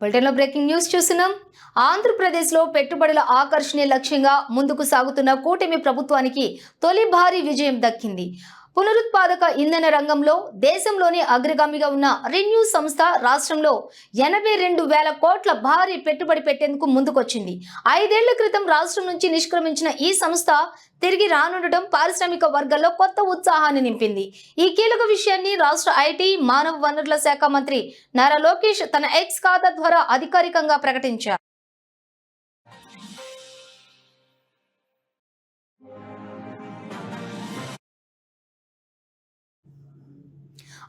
బులెటిన్లో breaking news చూస్తున్నాం. ఆంధ్రప్రదేశ్లో పెట్టుబడుల ఆకర్షణీయ లక్ష్యంగా ముందుకు సాగుతున్న కూటమి ప్రభుత్వానికి తొలి భారీ విజయం దక్కింది. పునరుత్పాదక ఇంధన రంగంలో దేశంలోనే అగ్రగామిగా ఉన్న రెన్యూ సంస్థ రాష్ట్రంలో ఎనభై రెండు వేల కోట్ల భారీ పెట్టుబడి పెట్టేందుకు ముందుకొచ్చింది. ఐదేళ్ళ క్రితం రాష్ట్రం నుంచి నిష్క్రమించిన ఈ సంస్థ తిరిగి రానుండటం పారిశ్రామిక వర్గాల్లో కొత్త ఉత్సాహాన్ని నింపింది. ఈ కీలక విషయాన్ని రాష్ట్ర ఐటీ మానవ వనరుల శాఖ మంత్రి నారా లోకేష్ తన ఎక్స్ ఖాతా ద్వారా అధికారికంగా ప్రకటించారు.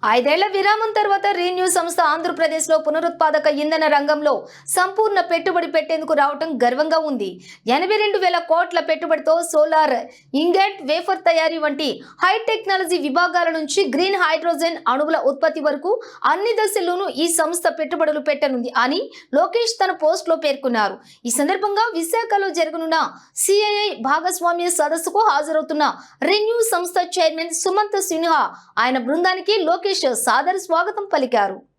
ఐదేళ్ళ విరామం తర్వాత రీన్యూ సంస్థ ఆంధ్రప్రదేశ్లో పునరుత్పాదక ఇంధన రంగంలో సంపూర్ణ పెట్టుబడి పెట్టేందుకు రావడం గర్వంగా ఉంది. ఎనభై రెండు వేల కోట్ల పెట్టుబడితో సోలార్ ఇంగెట్ వేఫర్ తయారీ వంటి హై టెక్నాలజీ విభాగాల నుంచి గ్రీన్ హైడ్రోజన్ అణువుల ఉత్పత్తి వరకు అన్ని దశల్లోనూ ఈ సంస్థ పెట్టుబడులు పెట్టనుంది అని లోకేష్ తన పోస్ట్లో పేర్కొన్నారు. ఈ సందర్భంగా విశాఖలో జరగనున్న సిఐఐ భాగస్వామ్య సదస్సుకు హాజరవుతున్న రెన్యూ సంస్థ చైర్మన్ సుమంత్ సిన్హా ఆయన బృందానికి లోకేష్ సాదర స్వాగతం పలికారు.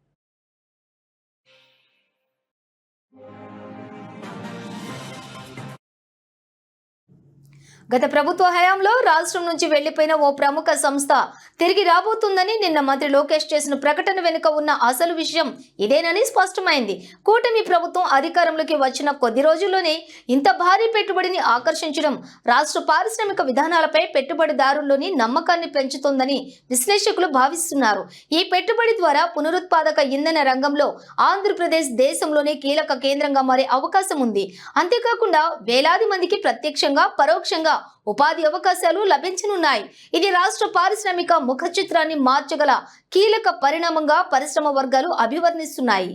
గత ప్రభుత్వ హయాంలో రాష్ట్రం నుంచి వెళ్ళిపోయిన ఓ ప్రముఖ సంస్థ తిరిగి రాబోతుందని నిన్న మంత్రి లోకేష్ చేసిన ప్రకటన వెనుక ఉన్న అసలు విషయం ఇదేనని స్పష్టమైంది. కూటమి ప్రభుత్వం అధికారంలోకి వచ్చిన కొద్ది రోజుల్లోనే ఇంత భారీ పెట్టుబడిని ఆకర్షించడం రాష్ట్ర పారిశ్రామిక విధానాలపై పెట్టుబడిదారుల్లోని నమ్మకాన్ని పెంచుతుందని విశ్లేషకులు భావిస్తున్నారు. ఈ పెట్టుబడి ద్వారా పునరుత్పాదక ఇంధన రంగంలో ఆంధ్రప్రదేశ్ దేశంలోనే కీలక కేంద్రంగా మారే అవకాశం ఉంది. అంతేకాకుండా వేలాది మందికి ప్రత్యక్షంగా పరోక్షంగా ఉపాధి అవకాశాలు లభించనున్నాయి. ఇది రాష్ట్ర పారిశ్రామిక ముఖ చిత్రాన్ని మార్చగల కీలక పరిణామంగా పరిశ్రమ వర్గాలు అభివర్ణిస్తున్నాయి.